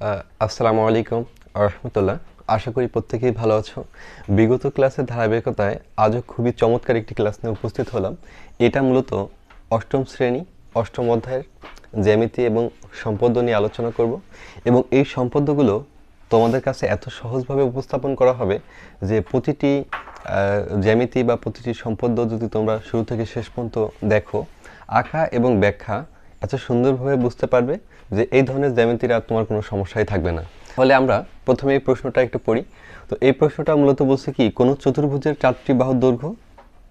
আসসালামু আলাইকুম রহমতুল্লাহ আশা করি প্রত্যেকেই ভালো আছো। বিগত ক্লাসের ধারাবাহিকতায় আজও খুবই চমৎকার একটি ক্লাস নিয়ে উপস্থিত হলাম। এটা মূলত অষ্টম শ্রেণি, অষ্টম অধ্যায়ের জ্যামিতি এবং সম্পদ নিয়ে আলোচনা করব এবং এই সম্পদগুলো তোমাদের কাছে এত সহজভাবে উপস্থাপন করা হবে যে প্রতিটি জ্যামিতি বা প্রতিটি সম্পদ যদি তোমরা শুরু থেকে শেষ পর্যন্ত দেখো, আঁকা এবং ব্যাখ্যা এত সুন্দরভাবে বুঝতে পারবে যে এই ধরনের জ্যামিতির আর তোমার কোনো সমস্যাই থাকবে না। ফলে আমরা প্রথমে এই প্রশ্নটা একটু পড়ি। তো এই প্রশ্নটা মূলত বলছে কি, কোনো চতুর্ভুজের চারটি বাহুর দৈর্ঘ্য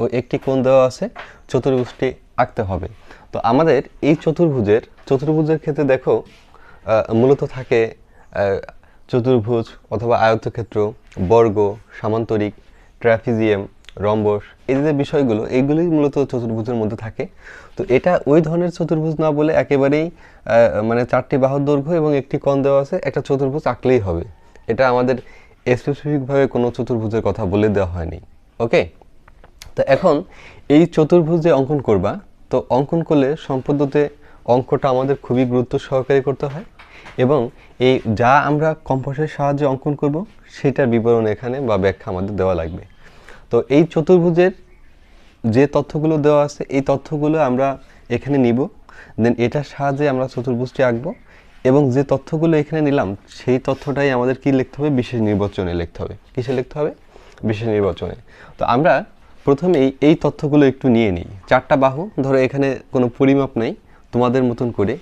ও একটি কোণ দেওয়া আছে, চতুর্ভুজটি আঁকতে হবে। তো আমাদের এই চতুর্ভুজের চতুর্ভুজের ক্ষেত্রে দেখো মূলত থাকে চতুর্ভুজ অথবা আয়তক্ষেত্র, বর্গ, সামান্তরিক ট্র্যাফিজিয়াম রম্বস, এই যে বিষয়গুলো, এইগুলোই মূলত চতুর্ভুজের মধ্যে থাকে। তো এটা ওই ধরনের চতুর্ভুজ না বলে একেবারেই মানে চারটি বাহুর দৈর্ঘ্য এবং একটি কোণ দেওয়া আছে, একটা চতুর্ভুজ আঁকলেই হবে। এটা আমাদের স্পেসিফিকভাবে কোনো চতুর্ভুজের কথা বলে দেওয়া হয়নি। ওকে তো এখন এই চতুর্ভুজ যে অঙ্কন করবা, তো অঙ্কন করলে সম্পদতে অঙ্কটা আমাদের খুবই গুরুত্ব সহকারে করতে হয় এবং এই যা আমরা কম্পাসের সাহায্যে অঙ্কন করব, সেটার বিবরণ এখানে বা ব্যাখ্যা আমাদের দেওয়া লাগবে। তো এই চতুর্ভুজের যে তথ্যগুলো দেওয়া আছে, এই তথ্যগুলো আমরা এখানে নিব। দেন এটার সাহায্যে আমরা চতুর্ভুজটি আঁকবো এবং যে তথ্যগুলো এখানে নিলাম, সেই তথ্যটাই আমাদের কি লিখতে হবে? বিশেষ নির্বাচনে লিখতে হবে। কিসে লিখতে হবে? বিশেষ নির্বাচনে। তো আমরা প্রথমেই এই তথ্যগুলো একটু নিয়ে নিই। চারটা বাহু, ধরো এখানে কোনো পরিমাপ নেই, তোমাদের মতন করে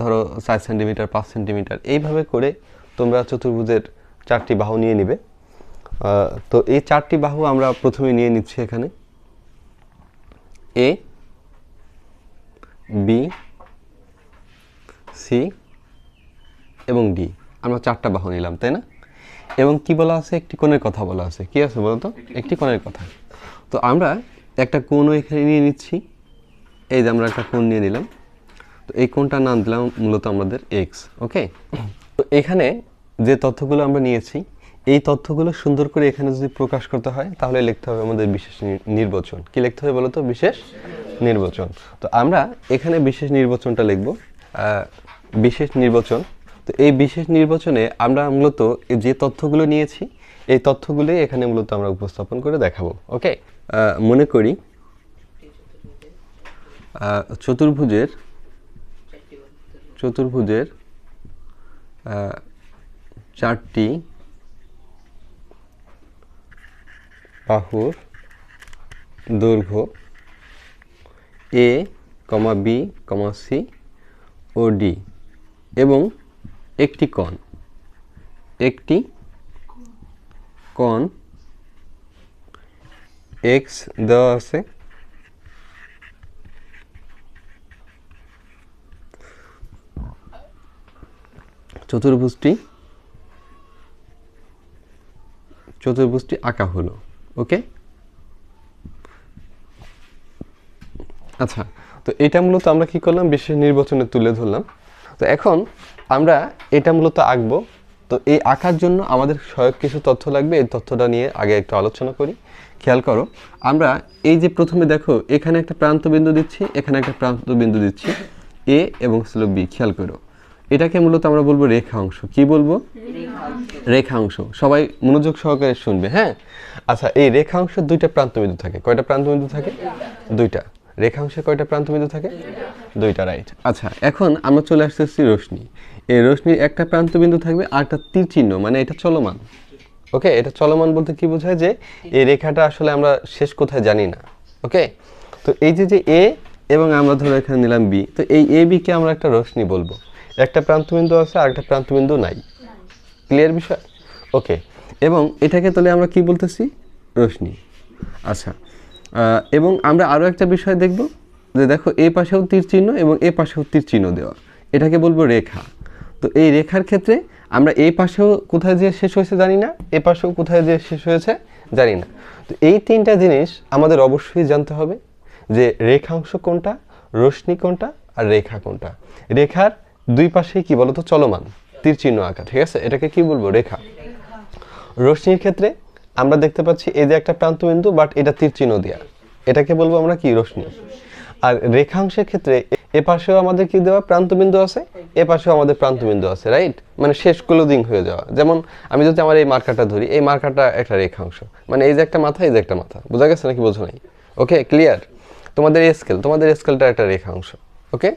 ধরো চার সেন্টিমিটার, পাঁচ সেন্টিমিটার, এইভাবে করে তোমরা চতুর্ভুজের চারটি বাহু নিয়ে নিবে। তো এই চারটি বাহু আমরা প্রথমে নিয়ে নিচ্ছি এখানে। এ বি সি এবং ডি আমরা চারটা বাহু নিলাম, তাই না? এবং কি বলা আছে? একটি কোণের কথা বলা আছে। কি আছে বলো তো একটি কোণের কথা। তো আমরা একটা কোণও এখানে নিয়ে নিচ্ছি। এই যে আমরা একটা কোণ নিয়ে নিলাম। তো এই কোণটার নাম দিলাম মূলত আমাদের এক্স ওকে তো এখানে যে তথ্যগুলো আমরা নিয়েছি এই তথ্যগুলো সুন্দর করে এখানে যদি প্রকাশ করতে হয়, তাহলে লিখতে হবে আমাদের বিশেষ নির্বাচন। কি লিখতে হবে বলতো? বিশেষ নির্বাচন। তো আমরা এখানে বিশেষ নির্বাচনটা লিখব। বিশেষ নির্বাচন। তো এই বিশেষ নির্বাচনে আমরা মূলত যে তথ্যগুলো নিয়েছি, এই তথ্যগুলোই এখানে মূলত আমরা উপস্থাপন করে দেখাবো। ওকে? মনে করি চতুর্ভুজের চতুর্ভুজের চারটি বাহুর দৈর্ঘ্য A comma B comma C O D এবং একটি কোণ। একটি কোণ এক্স দেওয়া আছে। চতুর্ভুজটি চতুর্ভুজটি আঁকা হলো। ওকে? আচ্ছা তো এটা মূলত আমরা কি করলাম? বিশেষ নির্বাচনে তুলে ধরলাম। তো এখন আমরা এটা মূলত আঁকবো। তো এই আঁকার জন্য আমাদের সহায়ক কিছু তথ্য লাগবে। এই তথ্যটা নিয়ে আগে একটু আলোচনা করি। খেয়াল করো, আমরা এই যে প্রথমে দেখো, এখানে একটা প্রান্ত বিন্দু দিচ্ছি, এখানে একটা প্রান্ত বিন্দু দিচ্ছি, এ এবং ছিল বি। খেয়াল করো। এটাকে মূলত আমরা বলব রেখা অংশ কি বলব? রেখাংশ। সবাই মনোযোগ সহকারে শুনবে হ্যাঁ? আচ্ছা এই রেখা রেখাংশ দুইটা প্রান্তবিন্দু থাকে। কয়টা প্রান্তবিন্দু থাকে? দুইটা। রেখাংশে কয়টা প্রান্তবিন্দু থাকে? দুইটা রাইট আচ্ছা এখন আমরা চলে আসতেছি রশ্মি। এই রশ্মির একটা প্রান্তবিন্দু থাকবে আর একটা তীর চিহ্ন মানে এটা চলমান। ওকে? এটা চলমান বলতে কি বোঝায় যে এই রেখাটা আসলে আমরা শেষ কোথায় জানি না, ওকে? তো এই যে যে এ এবং আমরা ধরো এখানে নিলাম বি তো এই এ বিকে আমরা একটা রশ্মি বলব। একটা প্রান্তবিন্দু আছে, আর একটা প্রান্তবিন্দু নাই। ক্লিয়ার বিষয়? ওকে এবং এটাকে তাহলে আমরা কি বলতেছি? রশ্মি। আচ্ছা এবং আমরা আরও একটা বিষয় দেখব যে দেখো এই পাশেও তীর চিহ্ন এবং এ পাশেও তীর চিহ্ন দেওয়া। এটাকে বলব রেখা। তো এই রেখার ক্ষেত্রে আমরা এই পাশেও কোথায় যে শেষ হয়েছে জানি না, এ পাশেও কোথায় যে শেষ হয়েছে জানি না। তো এই তিনটা জিনিস আমাদের অবশ্যই জানতে হবে যে রেখাংশ কোনটা, রশ্মি কোনটা, আর রেখা কোনটা। রেখার দুই পাশে কি বলতো? চলমান, তীর চিহ্ন আঁকা, ঠিক আছে? এটাকে কি বলব? রেখা। রশ্মির ক্ষেত্রে আমরা দেখতে পাচ্ছি এই যে একটা প্রান্তবিন্দু বাট এটা তীর চিহ্ন দেওয়া এটাকে বলব আমরা কি? রশ্মি। আর রেখাংশের ক্ষেত্রে এ পাশেও আমাদের কি দেওয়া? প্রান্তবিন্দু আছে। এ পাশেও আমাদের প্রান্তবিন্দু আছে রাইট মানে শেষ ক্লোজিং হয়ে যাওয়া। যেমন আমি যদি আমার এই মার্কারটা ধরি, এই মার্কারটা একটা রেখাংশ। মানে এই যে একটা মাথা, এই যে একটা মাথা। বোঝা গেছে নাকি? বোঝো নাই। ওকে ক্লিয়ার তোমাদের স্কেল তোমাদের স্কেলটা একটা রেখাংশ। ওকে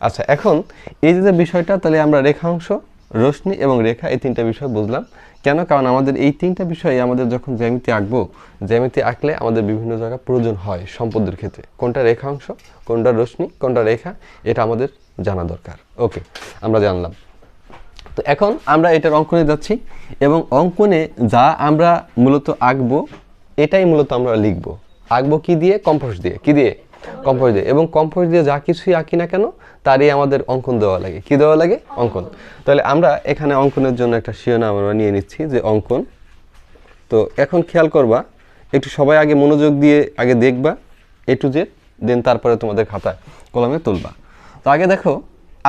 আচ্ছা এখন এই যে বিষয়টা, তাহলে আমরা রেখাংশ, রশ্মি এবং রেখা, এই তিনটা বিষয় বুঝলাম। কেন? কারণ আমাদের এই তিনটা বিষয়ে আমাদের যখন জ্যামিতি আঁকবো, জ্যামিতি আঁকলে আমাদের বিভিন্ন জায়গায় প্রয়োজন হয় সম্পদের ক্ষেত্রে। কোনটা রেখাংশ, কোনটা রশ্মি, কোনটা রেখা, এটা আমাদের জানা দরকার। ওকে, আমরা জানলাম। তো এখন আমরা এটার অঙ্কনে যাচ্ছি এবং অঙ্কনে যা আমরা মূলত আঁকবো, এটাই মূলত আমরা লিখব। আঁকবো কি দিয়ে? কম্পোস্ট দিয়ে। কি দিয়ে? কম্পোজ দিয়ে। এবং কম্পোজ দিয়ে যা কিছুই আঁকি না কেন, তারই আমাদের অঙ্কন দেওয়া লাগে। কি দেওয়া লাগে? অঙ্কন। তাহলে আমরা এখানে অঙ্কনের জন্য একটা শিরোনাম আমরা নিয়ে নিচ্ছি, যে অঙ্কন। তো এখন খেয়াল করবা, একটু সবাই আগে মনোযোগ দিয়ে আগে দেখবা এ টু জেড দেন তারপরে তোমাদের খাতায় কলমে তুলবা। তো আগে দেখো,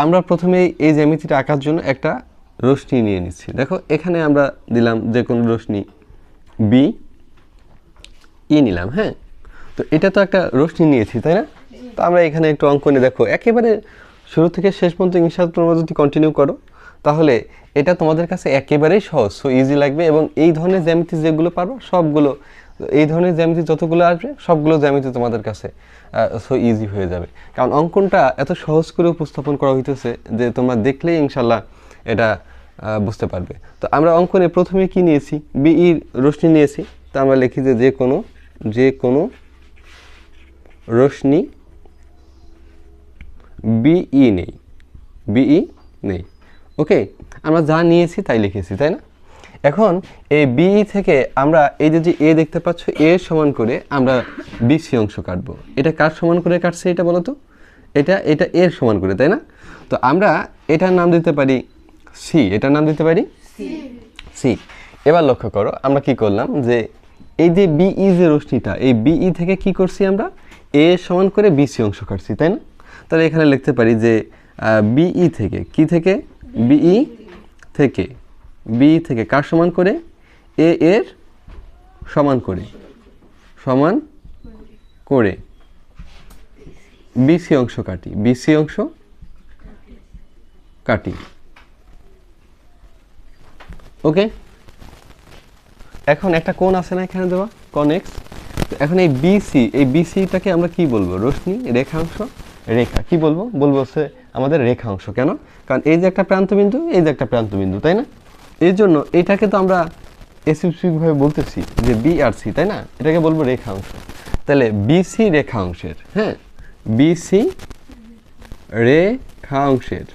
আমরা প্রথমে এই জ্যামিতিটা আঁকার জন্য একটা রশ্মি নিয়ে নিচ্ছি। দেখো, এখানে আমরা দিলাম যে কোনো রশ্মি বি ই নিলাম হ্যাঁ? তো এটা তো একটা রশ্মি নিয়েছি, তাই না? তো আমরা এখানে একটু অঙ্কনে দেখো। একেবারে শুরু থেকে শেষ পর্যন্ত ইনশাল তোমরা যদি কন্টিনিউ করো, তাহলে এটা তোমাদের কাছে একেবারেই সহজ সো ইজি লাগবে এবং এই ধরনের জ্যামিতি যেগুলো পারো সবগুলো, এই ধরনের জ্যামিতি যতগুলো আসবে, সবগুলো জ্যামিতি তোমাদের কাছে সো ইজি হয়ে যাবে। কারণ অঙ্কনটা এত সহজ করে উপস্থাপন করা হইতেছে যে তোমরা দেখলেই ইনশাল্লাহ এটা বুঝতে পারবে। তো আমরা অঙ্কনে প্রথমে কি নিয়েছি? বিই রশ্মি নিয়েছি। তা আমরা লিখি যে যে কোনো যে কোনো রশ্মি বিই নেই বিই নেই। ওকে আমরা যা নিয়েছি তাই লিখেছি তাই না? এখন এই বিই থেকে আমরা এই যে যে এ দেখতে পাচ্ছ এ সমান করে আমরা বিসি অংশ কাটবো। এটা কার সমান করে কাটছে এটা বলো তো? এটা এটা এর সমান করে তাই না? তো আমরা এটার নাম দিতে পারি সি এটার নাম দিতে পারি সি এবার লক্ষ্য করো আমরা কি করলাম যে এই যে বিই যে রশ্মিটা এই বিই থেকে কি করছি আমরা? এ সমান করে বিসি অংশ কাটছি, তাই না? তাহলে এখানে লিখতে পারি যে বিই থেকে, কি থেকে? বিই থেকে। বিই থেকে কার সমান করে? এ এর সমান করে। সমান করে। বিসি অংশ কাটি। বিসি অংশ কাটি। ওকে? এখন একটা কোণ আছে না এখানে দেওয়া? কনেক্স এখন এই বিসি এই বিসিটাকে আমরা কি বলব? রশ্মি রেখাংশ? রেখা। কি বলব? বলব হচ্ছে আমাদের রেখাংশ। কেন? কারণ এই যে একটা প্রান্তবিন্দু এই যে একটা প্রান্তবিন্দু তাই না? এই জন্য এটাকে তো আমরা স্পেসিফিকভাবে বলতেছি যে বি আর সি তাই না? এটাকে বলব রেখাংশ। তাহলে বিসি রেখাংশের হ্যাঁ? বিসি রেখাংশের।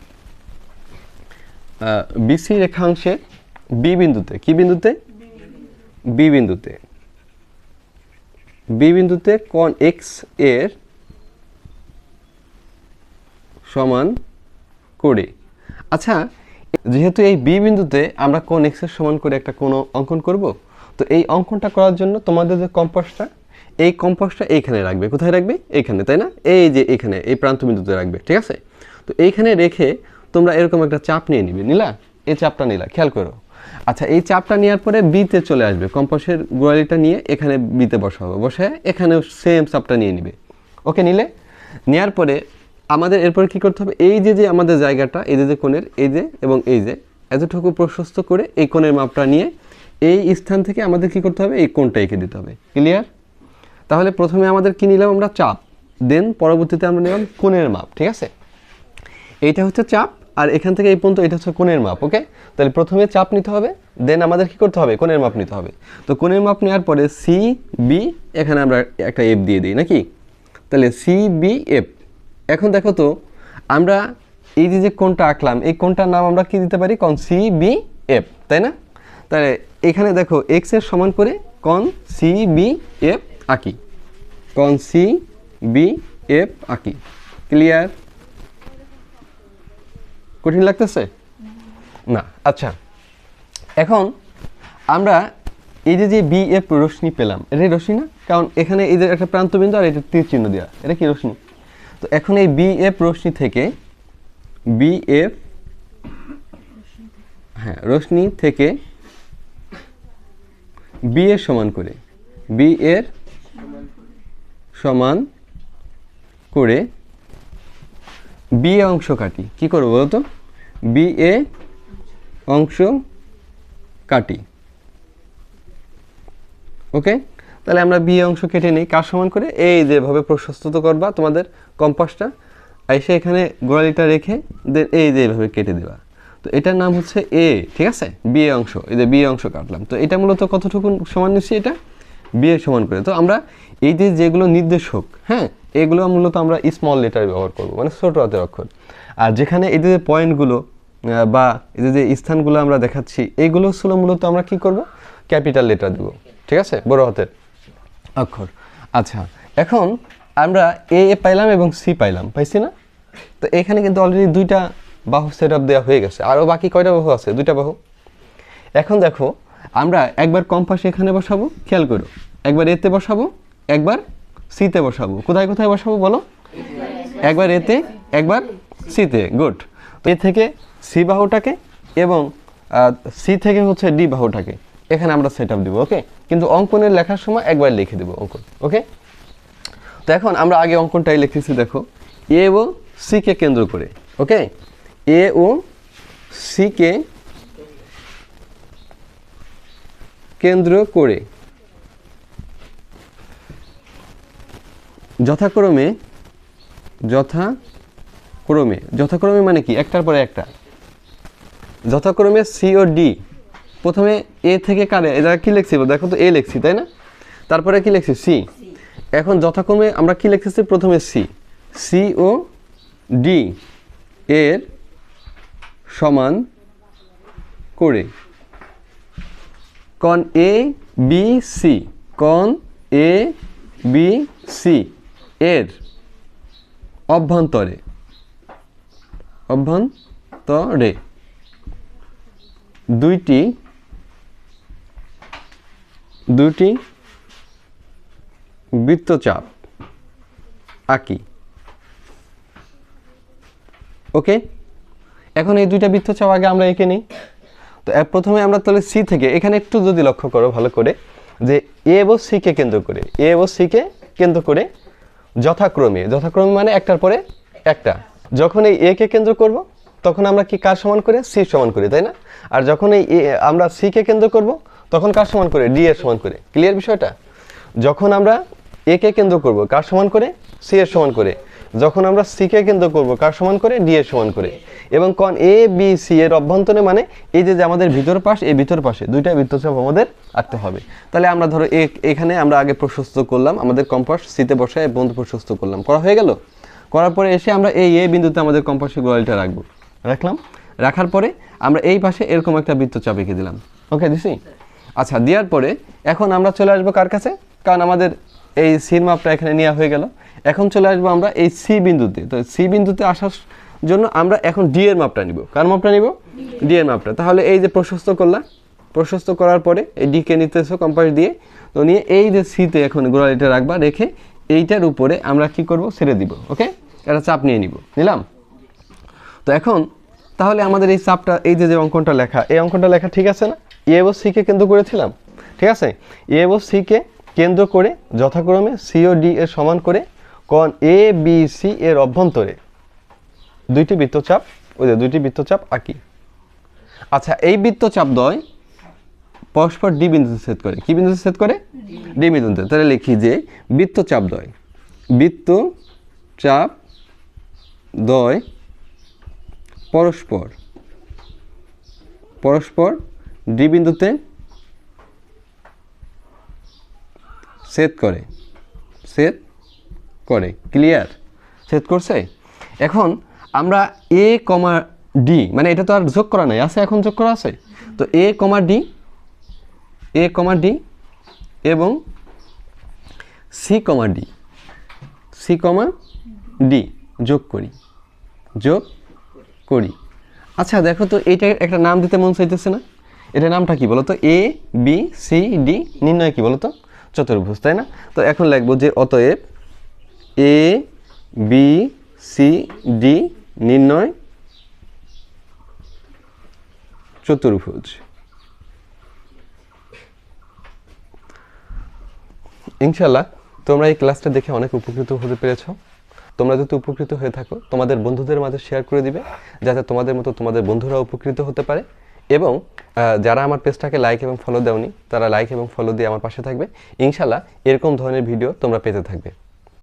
বিসি রেখাংশের বি বিন্দুতে কি বিন্দুতে? বি বিন্দুতে। বি বিন্দুতে কোণ এক্সের সমান করে। আচ্ছা যেহেতু এই বি বিন্দুতে আমরা কোণ এক্সের সমান করে একটা কোণ অঙ্কন করব, তো এই অঙ্কনটা করার জন্য তোমাদের যে কম্পাসটা এই কম্পাসটা এইখানে রাখবে। কোথায় রাখবে? এইখানে, তাই না? এই যে এখানে এই প্রান্ত বিন্দুতে রাখবে, ঠিক আছে? তো এইখানে রেখে তোমরা এরকম একটা চাপ নিয়ে নিবে, নিলা? এই চাপটা নিলা, খেয়াল করো। আচ্ছা এই চাপটা নেওয়ার পরে বিতে চলে আসবে। কম্পাসের গোড়ালিটা নিয়ে এখানে বিতে বসাবো বসে এখানেও সেম চাপটা নিয়ে নিবে। ওকে, নিলে? নেওয়ার পরে আমাদের এরপর কি করতে হবে? এই যে যে আমাদের জায়গাটা, এই যে যে কোণের, এই যে এবং এই যে, এতটুকু প্রশস্ত করে এই কোণের মাপটা নিয়ে এই স্থান থেকে আমাদের কি করতে হবে? এই কোণটা এঁকে দিতে হবে। ক্লিয়ার? তাহলে প্রথমে আমাদের কি নিলাম আমরা? চাপ। দেন পরবর্তীতে আমরা নিলাম কোণের মাপ। ঠিক আছে? এইটা হচ্ছে চাপ। আর এখান থেকে এই পর্যন্ত এটা হচ্ছে কোণের মাপ ওকে তাহলে প্রথমে চাপ নিতে হবে দেন আমাদের কি করতে হবে? কোণের মাপ নিতে হবে। তো কোণের মাপ নেওয়ার পরে সি বি এখানে আমরা একটা এফ দিয়ে দিই, নাকি? তাহলে সি বি এফ এখন দেখো তো, আমরা এই যে যে কোণটা আঁকলাম, এই কোণটার নাম আমরা কি দিতে পারি? কন সি বি এফ তাই না? তাহলে এখানে দেখো এক্সের সমান করে কন সি বি এফ আঁকি। কন সি বি এফ আঁকি। ক্লিয়ার কঠিন লাগতেছে? না আচ্ছা। এখন আমরা এই যে যে বি এফ রশ্মি পেলাম, এটা রশ্মি না? কারণ এখানে যে একটা প্রান্তবিন্দু আর এটা তীর চিহ্ন দেওয়া এটা কি রশ্মি? তো এখন এই বি এফ রশ্মি থেকে বি এফ হ্যাঁ রশ্মি থেকে বি এর সমান করে বি এর সমান করে বি অংশ কাটি। কি করব বলো তো বি এ অংশ কাটি। ওকে? তাহলে আমরা বি অংশ কেটে নিই। কার সমান করে? এই যেভাবে প্রশস্ত করবা তোমাদের কম্পাসটা। এসে এখানে গোড়ালিটা রেখে দেন এই যে এইভাবে কেটে দেবা। তো এটার নাম হচ্ছে এ, ঠিক আছে? বি অংশ। এই যে বি অংশ কাটলাম। তো এটা মূলত কতটুকু সমান নিচ্ছি এটা? বি এ সমান করে। তো আমরা এই যে যেগুলো নির্দেশক হ্যাঁ এগুলো মূলত আমরা স্মল লেটার ব্যবহার করব মানে ছোট হাতের অক্ষর। আর যেখানে এই যে পয়েন্টগুলো বা এই যে যে স্থানগুলো আমরা দেখাচ্ছি এইগুলো ছিল মূলত আমরা কি করব? ক্যাপিটাল লেটার দেব, ঠিক আছে? বড় হাতের অক্ষর। আচ্ছা এখন আমরা এ এ পাইলাম এবং সি পাইলাম, পাইছি না? তো এখানে কিন্তু অলরেডি দুইটা বাহু সেট আপ দেওয়া হয়ে গেছে আরও বাকি কয়টা বাহু আছে? দুইটা বাহু। এখন দেখো আমরা একবার কম্পাস এখানে বসাবো, খেয়াল করো। একবার এতে বসাবো, একবার সিতে বসাবো। কোথায় কোথায় বসাবো বলো? একবার এতে, একবার সিতে। গুড এ থেকে সি বাহুটাকে এবং সি থেকে হচ্ছে ডি বাহুটাকে। এখানে আমরা সেট আপ দিব ওকে কিন্তু অঙ্কনের লেখার সময় একবার লিখে দেবো অঙ্কন ওকে তো এখন আমরা আগে অঙ্কনটাই লিখেছি দেখো। এ ও সিকে কেন্দ্র করে ওকে এ ও সিকে কেন্দ্র করে। যথাক্রমে যথাক্রমে যথাক্রমে মানে কি? একটার পরে একটা। যথাক্রমে সি ও ডি প্রথমে এ থেকে কারে এটা কি লিখছি? দেখো তো এ লিখছি, তাই না? তারপরে কি লিখছি? সি এখন যথাক্রমে আমরা কি লিখতেছি? প্রথমে সি সি ও ডি এর সমান করে। কন এ বি সি কন এ বি সি এর অভ্যন্তরে অভ্যন্তরে দুইটি দুইটি বৃত্তচাপ আঁকি। ওকে এখন এই দুইটা বৃত্তচাপ আগে আমরা এঁকে নিই। তো প্রথমে আমরা তাহলে সি থেকে, এখানে একটু যদি লক্ষ্য করো ভালো করে, যে এ এবং সিকে কেন্দ্র করে, এ এবং সিকে কেন্দ্র করে যথাক্রমে যথাক্রমে মানে একটার পরে একটা। যখন এই এ কে কেন্দ্র করব, তখন আমরা কি কার সমান করে? সি সমান করি, তাই না? আর যখন এই আমরা সিকে কেন্দ্র করব, তখন কার সমান করে? ডি এর সমান করে। ক্লিয়ার বিষয়টা? যখন আমরা এ কে কেন্দ্র করব, কার সমান করে? সি এর সমান করে। যখন আমরা সি কে কেন্দ্র করব, কার সমান করে? ডি এর সমান করে। এবং কোন এ বি সি এর অভ্যন্তরে মানে এই যে আমাদের ভিতর পাশ, এই ভিতর পাশে দুইটা বৃত্তচাপ আমাদের আঁকতে হবে। তাহলে আমরা ধরো এখানে আমরা আগে প্রশস্ত করলাম, আমাদের কম্পাস সিতে বসায় বন্ধু প্রশস্ত করলাম। করা হয়ে গেল? করার পরে এসে আমরা এই এ বিন্দুতে আমাদের কম্পাসের গোয়ালটা রাখব। রাখলাম। রাখার পরে আমরা এই পাশে এরকম একটা বৃত্তচাপ এঁকে দিলাম। ওকে দিছি আচ্ছা দেওয়ার পরে এখন আমরা চলে আসব কার কাছে? কারণ আমাদের এই সির মাপটা এখানে নেওয়া হয়ে গেল। এখন চলে আসব আমরা এই সি বিন্দুতে। তো সি বিন্দুতে আসার জন্য আমরা এখন ডি এর মাপটা নিব। কার মাপটা নিব? ডি এর মাপটা। তাহলে এই যে প্রশস্ত করলাম প্রশস্ত করার পরে এই ডিকে নিতেছো কম্পাস দিয়ে। তো নিয়ে এই যে সিতে এখন গোড়ালিটা রাখবা, রেখে এইটার উপরে আমরা কি করব? ছেড়ে দিব, ওকে? এটা চাপ নিয়ে নিব। নিলাম? তো এখন, তাহলে আমাদের এই চাপটা, এই যে যে অঙ্কনটা লেখা, এই অঙ্কনটা লেখা ঠিক আছে না? এ ও সিকে কেন্দ্র করেছিলাম, ঠিক আছে? এ ও সিকে কেন্দ্র করে যথাক্রমে সি ও ডি এর সমান করে কোণ এ বি সি এর অভ্যন্তরে দুইটি বৃত্তচাপ, ওই যে দুইটি বৃত্তচাপ আঁকি। আচ্ছা এই বৃত্তচাপ দয় পরস্পর ডি বিন্দুতে ছেদ করে। কি বিন্দুতে ছেদ করে? ডি বিন্দুতে। তাহলে লিখি যে বৃত্তচাপ দ্বয় বৃত্ত চাপ দ্বয় পরস্পর পরস্পর ডি বিন্দুতে ছেদ করে। ছেদ করে। ক্লিয়ার? ছেদ করছে? এখন আমরা এ কমা ডি মানে এটা তো আর যোগ করা নাই, আছে এখন যোগ করা আছে? তো A comma D A comma D এবং C comma D C comma D যোগ করি যোগ করি। আচ্ছা দেখো তো এইটা একটা নাম দিতে মন চাইতেছে না। এটা নামটা কি বলো তো এ বি সি ডি নির্ণয় কি বলো তো চতুর্ভুজ, তাই না? তো এখন লিখব যে অতএব এ বি সি ডি নির্ণয়, চতুর্ভুজ। ইনশাল্লাহ তোমরা এই ক্লাসটা দেখে অনেক উপকৃত হতে পেরেছ। তোমরা যদি উপকৃত হয়ে থাকো, তোমাদের বন্ধুদের মাঝে শেয়ার করে দিবে, যাতে তোমাদের মতো তোমাদের বন্ধুরা উপকৃত হতে পারে। এবং যারা আমার পেজটাকে লাইক এবং ফলো দেওনি, তারা লাইক এবং ফলো দিয়ে আমার পাশে থাকবে। ইনশাল্লাহ এরকম ধরনের ভিডিও তোমরা পেতে থাকবে।